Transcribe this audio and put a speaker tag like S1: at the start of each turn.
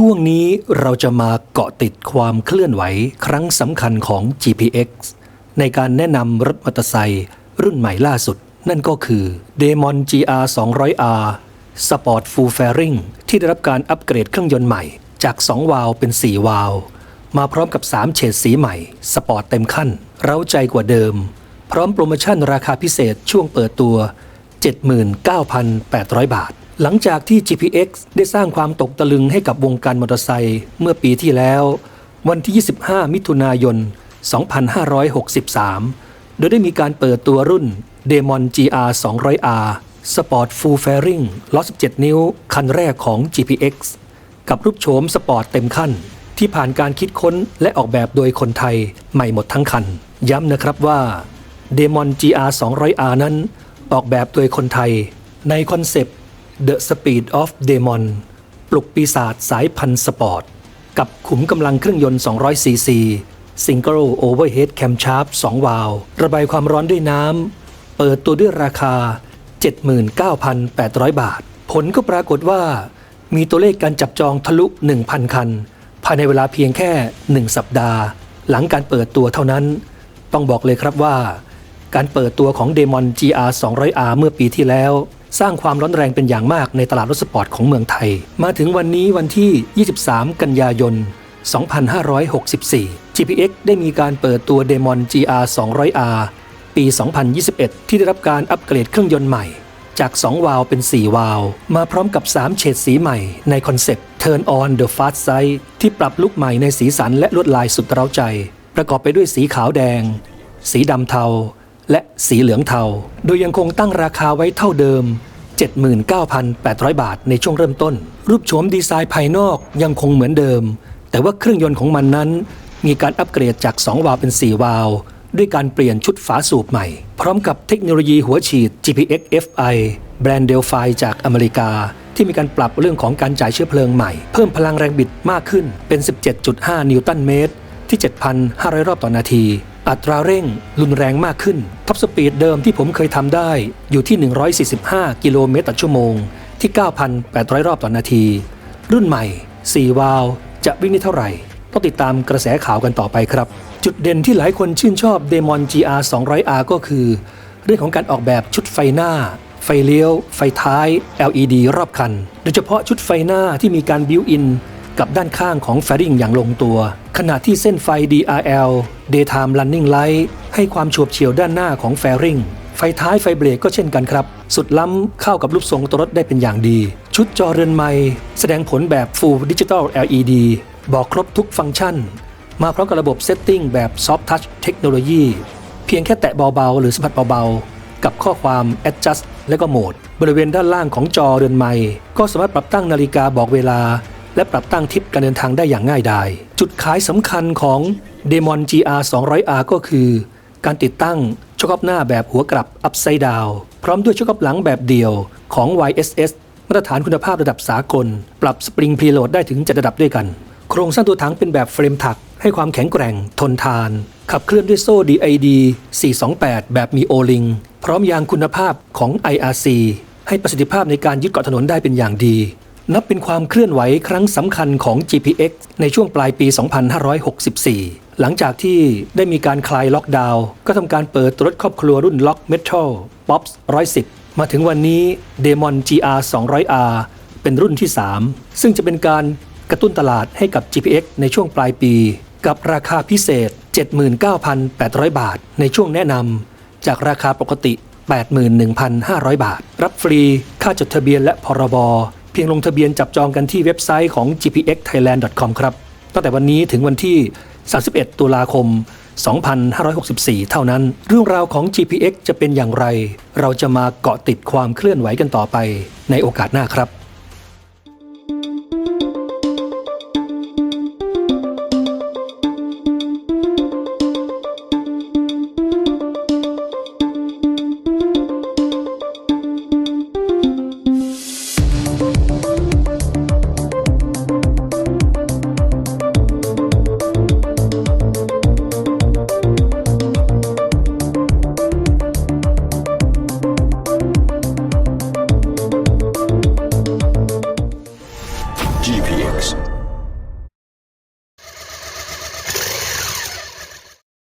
S1: ช่วงนี้เราจะมาเกาะติดความเคลื่อนไหวครั้งสำคัญของ GPX ในการแนะนำรถมอเตอร์ไซค์รุ่นใหม่ล่าสุด นั่นก็คือ Demon GR 200R Sport Full Fairing ที่ได้รับการอัปเกรดเครื่องยนต์ใหม่ จาก 2 วาล์วเป็น 4 วาล์วมาพร้อมกับ 3 เฉดสีใหม่ สปอร์ตเต็มขั้น เร้าใจกว่าเดิม พร้อมโปรโมชั่นราคาพิเศษช่วงเปิดตัว 79,800 บาท หลังจากที่ GPX ได้สร้างความตกตะลึงให้กับวงการมอเตอร์ไซค์เมื่อปีที่แล้ว วันที่ 25 มิถุนายน 2563 โดยได้มีการเปิดตัวรุ่น Demon GR 200R Sport Full Fairing ล้อ 17 นิ้ว คันแรกของ GPX กับรูปโฉมสปอร์ตเต็มขั้น ที่ผ่านการคิดค้นและออกแบบโดยคนไทยใหม่หมดทั้งคัน ย้ำนะครับว่า Demon GR 200R นั้น ออกแบบโดยคนไทย ในคอนเซปต์ The Speed of Demon ปลุกปีศาจสายพันธุ์สปอร์ต กับขุมกำลังเครื่องยนต์ 200 ซีซี Single Overhead Camshaft 2วาล์วระบายความร้อนด้วยน้ำ เปิดตัวด้วยราคา 79,800 บาท ผลก็ปรากฏว่า มีตัวเลขการจับจองทะลุ 1,000 คัน ภายในเวลาเพียงแค่ 1 สัปดาห์ หลังการเปิดตัวเท่านั้น ต้องบอกเลยครับว่า การเปิดตัวของ Demon GR 200R เมื่อปีที่แล้ว สร้างความร้อนแรงเป็นอย่างมากในตลาดรถสปอร์ตของเมืองไทย มาถึงวันนี้วันที่ 23 กันยายน 2564 GPX ได้มีการเปิดตัว Demon GR 200R ปี 2021 ที่ได้รับการอัปเกรดเครื่องยนต์ใหม่ จาก 2 วาล์วเป็น 4 วาล์วมาพร้อมกับ 3 เฉดสีใหม่ในคอนเซปต์ Turn on the Fast Side ที่ปรับลุคใหม่ในสีสันและลวดลายสุดเร้าใจ ประกอบไปด้วยสีขาวแดง สีดำเทา และสีเหลืองเทา โดยยังคงตั้งราคาไว้เท่าเดิม 79,800 บาทในช่วงเริ่มต้น รูปโฉมดีไซน์ภายนอกยังคงเหมือนเดิม แต่ว่าเครื่องยนต์ของมันนั้น มีการอัปเกรดจาก 2 วาล์วเป็น 4 วาล์วด้วยการเปลี่ยนชุดฝาสูบใหม่ พร้อมกับเทคโนโลยีหัวฉีด GPX FI แบรนด์เดลไฟจากอเมริกา ที่มีการปรับเรื่องของการจ่ายเชื้อเพลิงใหม่ เพิ่มพลังแรงบิดมากขึ้นเป็น 17.5 นิวตันเมตรที่ 7,500 รอบต่อนาที อัตราเร่งรุนแรงมากขึ้น ท็อปสปีดเดิมที่ผมเคยทำได้อยู่ที่ 145 กิโลเมตรต่อชั่วโมง ที่ 9,800 รอบต่อนาที รุ่นใหม่ 4 วาล์วจะวิ่งได้เท่าไหร่ ต้องติดตามกระแสข่าวกันต่อไปครับ จุดเด่นที่หลายคนชื่นชอบ Demon GR 200R ก็คือ เรื่องของการออกแบบชุดไฟหน้า ไฟเลี้ยว ไฟท้าย LED รอบคัน โดยเฉพาะชุดไฟหน้าที่มีการบิวอิน กับด้านข้างของแฟริงอย่างลงตัว ขณะที่เส้นไฟ DRL Daytime Running Light ให้ความฉวบเฉียวด้านหน้าของแฟริงไฟท้ายไฟเบรกก็เช่นกันครับ สุดล้ำเข้ากับรูปทรงตัวรถได้เป็นอย่างดี ชุดจอเรือนไม้แสดงผลแบบ Full Digital LED บอกครบทุกฟังก์ชัน มาพร้อมกับระบบเซตติ้งแบบ Soft Touch เทคโนโลยีเพียงแค่แตะเบาๆ หรือสัมผัสเบาๆ กับข้อความ Adjust และก็โหมด บริเวณด้านล่างของจอเรือนไม้ก็สามารถปรับตั้งนาฬิกาบอกเวลา และปรับตั้งทิศการเดินทางได้อย่างง่ายดาย จุดขายสำคัญของ Demon GR 200R ก็คือ การติดตั้งช็อคอัพหน้าแบบหัวกลับ Upside Down พร้อมด้วยช็อคอัพหลังแบบเดี่ยวของ YSS มาตรฐานคุณภาพระดับสากล ปรับสปริงพรีโหลดได้ถึง7ระดับด้วยกัน โครงสร้างตัวถังเป็นแบบเฟรมถัก ให้ความแข็งแกร่ง ทนทาน ขับเคลื่อนด้วยโซ่ DID 428 แบบมีโอลิงพร้อมยางคุณภาพของ IRC ให้ประสิทธิภาพในการยึดเกาะถนนได้เป็นอย่างดี นับเป็นความเคลื่อนไหวครั้งสำคัญของ GPX ในช่วงปลายปี 2564 หลังจากที่ได้มีการคลายล็อกดาวน์ก็ทำการเปิดรถครอบครัวรุ่นล็อกเมทัลป๊อปส์110 มาถึงวันนี้ Demon GR 200R เป็นรุ่นที่ 3 ซึ่งจะเป็นการกระตุ้นตลาดให้กับ GPX ในช่วงปลายปี กับราคาพิเศษ 79,800 บาท ในช่วงแนะนำจากราคาปกติ 81,500 บาท รับฟรีค่าจดทะเบียนและพรบ พียงลงทะเบียนจับจองกันที่เว็บไซต์ของ gpxthailand.com ครับ ตั้งแต่วันนี้ถึงวันที่ 31 ตุลาคม 2564 เท่านั้น เรื่องราวของ GPX จะเป็นอย่างไร เราจะมาเกาะติดความเคลื่อนไหวกันต่อไปในโอกาสหน้าครับ